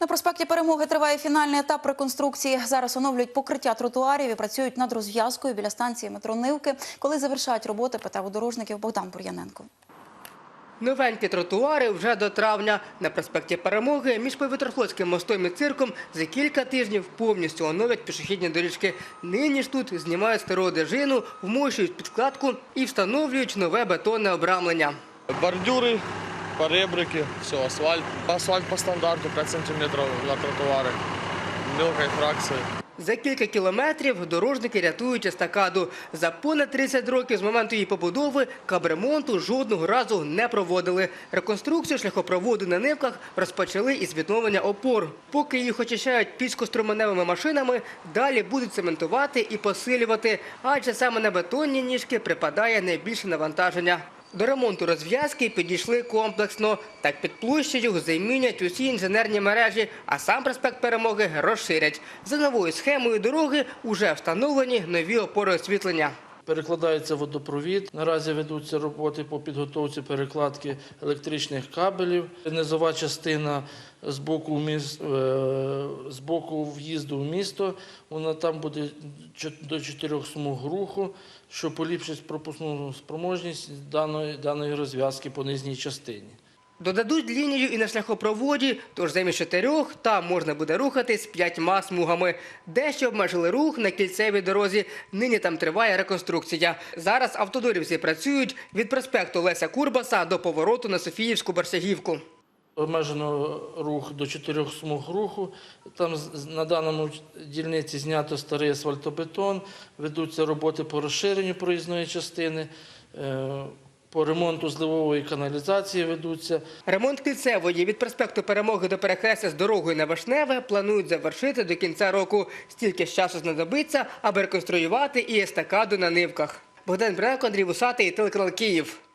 На проспекті Перемоги триває фінальний етап реконструкції. Зараз оновлюють покриття тротуарів і працюють над розв'язкою біля станції метро Нивки. Коли завершають роботи, питав у дорожників Богдан Бур'яненко. Новенькі тротуари вже до травня. На проспекті Перемоги між Повітрофлотським мостом і цирком за кілька тижнів повністю оновлять пішохідні доріжки. Нині ж тут знімають стару одежину, вмощують підкладку і встановлюють нове бетонне обрамлення. Бордюры, поребрики, все, асфальт. Асфальт по стандарту 5 сантиметров на тротуаре. Мелкой фракции. За кілька кілометрів дорожники рятують естакаду. За понад 30 років з моменту її побудови кабремонту жодного разу не проводили. Реконструкцію шляхопроводу на нивках розпочали із відновлення опор. Поки їх очищають піскоструменевими машинами, далі будуть цементувати і посилювати, адже саме на бетонні ніжки припадає найбільше навантаження. До ремонту розв'язки підійшли комплексно. Так під площею займінять усі інженерні мережі, а сам проспект Перемоги розширять. За новою схемою дороги вже встановлені нові опори освітлення. Перекладається водопровід. Наразі ведуться роботи по підготовці перекладки електричних кабелів. Низова частина з боку, е, з боку в'їзду в місто. Вона там буде до чотирьох смуг руху, що поліпшить пропускну спроможність даної, даної розв'язки по нижній частині. Додадуть лінію і на шляхопроводі, тож замість чотирьох там можна буде рухатись п'ятьма смугами. Дещо обмежили рух на кільцевій дорозі. Нині там триває реконструкція. Зараз автодорівці працюють від проспекту Леся Курбаса до повороту на Софіївську Барсягівку. Обмежено рух до чотирьох смуг руху. Там на даному дільниці знято старий асфальтобетон, ведуться роботи по розширенню проїзної частини, е, по ремонту зливової каналізації ведуться. Ремонт кільцевої від проспекту Перемоги до перехрестя з дорогою на Вишневе планують завершити до кінця року. Стільки ж часу знадобиться, аби реконструювати і естакаду на нивках. Богдан Бренко, Андрій Вусатий, телеканал Київ.